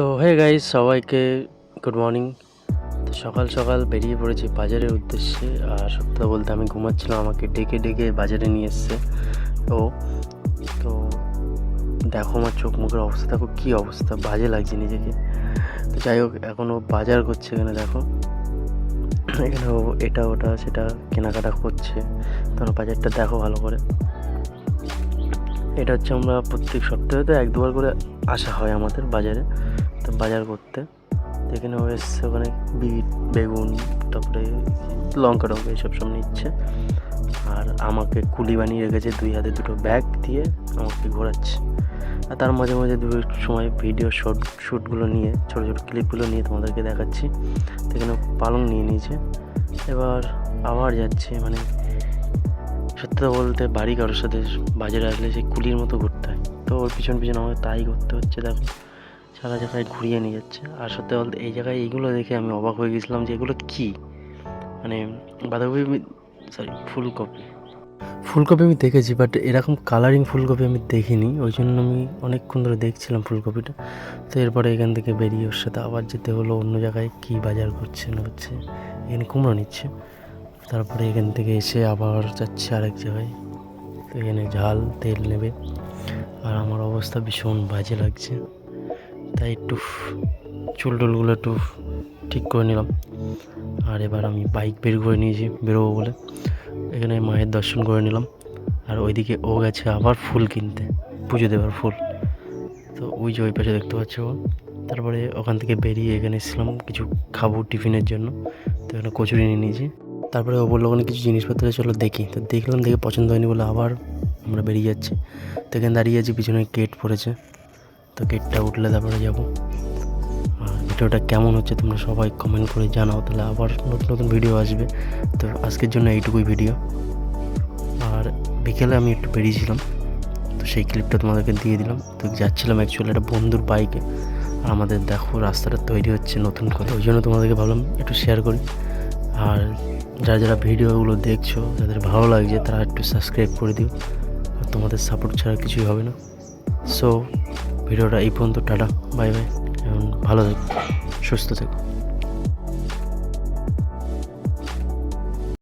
তো hey guys সবাইকে good morning তো সকাল সকাল বেরিয়ে পড়েছি বাজারের উদ্দেশ্যে। আর সত্যি বলতে আমি ঘুমাচ্ছিলাম, আমাকে ডেকে ডেকে বাজারে নিয়ে এসছে। ও তো দেখো আমার চোখ মুখের অবস্থা, দেখো কী অবস্থা, বাজে লাগছে নিজেকে। তো যাই হোক এখনও বাজার করছে এখানে দেখো। এখানে এটা ওটা সেটা কেনাকাটা করছে। তোমরা বাজারটা দেখো ভালো করে। এটা হচ্ছে আমরা প্রত্যেক সপ্তাহে তো এক দুবার করে আসা হয় আমাদের বাজারে, তো বাজার করতে। এখানে ও এসছে ওখানে বিট, বেগুন, তারপরে লঙ্কা টঙ্কা এইসব সব নিচ্ছে। আর আমাকে কুলি বানিয়ে রেখেছে দুই হাতে দুটো ব্যাগ দিয়ে আমাকে ঘোরাচ্ছে। আর তার মাঝে মাঝে দু সময় ভিডিও শর্ট শ্যুটগুলো নিয়ে, ছোটো ছোটো ক্লিপগুলো নিয়ে তোমাদেরকে দেখাচ্ছি। এখানে পালং নিয়ে নিয়েছে। এবার আবার যাচ্ছে মানে সত্যি বলতে বাড়ি কারোর সাথে বাজারে আসলে সেই কুলির মতো ঘুরতে তো ওর পিছন পিছন আমাকে তাই করতে হচ্ছে, দেখো। সারা জায়গায় ঘুরিয়ে নিয়ে যাচ্ছে। আর সত্যি বলতে এই জায়গায় এইগুলো দেখে আমি অবাক হয়ে গেছিলাম যে এগুলো কী? মানে বাঁধাকপি সরি ফুলকপি। ফুলকপি আমি দেখেছি বাট এরকম কালারিং ফুলকপি আমি দেখিনি। ওই জন্য আমি অনেকক্ষণ ধরে দেখছিলাম ফুলকপিটা। তো এরপরে এখান থেকে বেরিয়ে ওর সাথে আবার যেতে হলো, অন্য জায়গায় কী বাজার করছে না হচ্ছে, এখানে কুমড়ো নিচ্ছে। তারপরে এখান থেকে এসে আবার যাচ্ছে আরেক জায়গায়। তো এখানে ঝাল, তেল নেবে। আর আমার অবস্থা ভীষণ বাজে লাগছে। তাই একটু চুল টুলগুলো একটু ঠিক করে নিলাম। আর এবার আমি বাইক বের করে নিয়েছি, বেরোবো বলে। এখানে মায়ের দর্শন করে নিলাম। আর ওইদিকে ও গেছে আবার ফুল কিনতে, পুজো দেওয়ার ফুল। তো ওই যে ওই পাশে দেখতে পাচ্ছ ও। তারপরে ওখান থেকে বেরিয়ে এখানে এসেছিলাম কিছু খাব টিফিনের জন্য। তো এখানে কচুরি নিয়ে নিয়েছি। তারপরে ও বলল, ওখানে কিছু জিনিসপত্র চলো দেখি। তো দেখলাম দেখে পছন্দ হয়নি বলে আবার আমরা বেরিয়ে যাচ্ছি। তো এখানে দাঁড়িয়ে আছি, পিছনে গেট পড়েছে। তো গেটটা উঠলে তারপরে যাব। আর ভিডিওটা কেমন হচ্ছে তোমরা সবাই কমেন্ট করে জানাও। তাহলে আবার নতুন নতুন ভিডিও আসবে। তো আজকের জন্য এইটুকুই ভিডিও আর বিকেলে আমি একটু বেরিয়েছিলাম। তো সেই ক্লিপটা তোমাদেরকে দিয়ে দিলাম। তো যাচ্ছিলাম অ্যাকচুয়ালি একটা বন্ধুর বাইকে আর আমাদের দেখো রাস্তাটা তৈরি হচ্ছে নতুন করে। ওই জন্য তোমাদেরকে ভাবলাম একটু শেয়ার করি। আর যারা যারা ভিডিওগুলো দেখছ, যাদের ভালো লাগছে, তারা একটু সাবস্ক্রাইব করে দিও। তোমাদের সাপোর্ট ছাড়া কিছুই হবে না। সো ভিডিওটা এই পর্যন্ত, টাটা বাই বাই এবং ভালো থেকো, সুস্থ থেকো।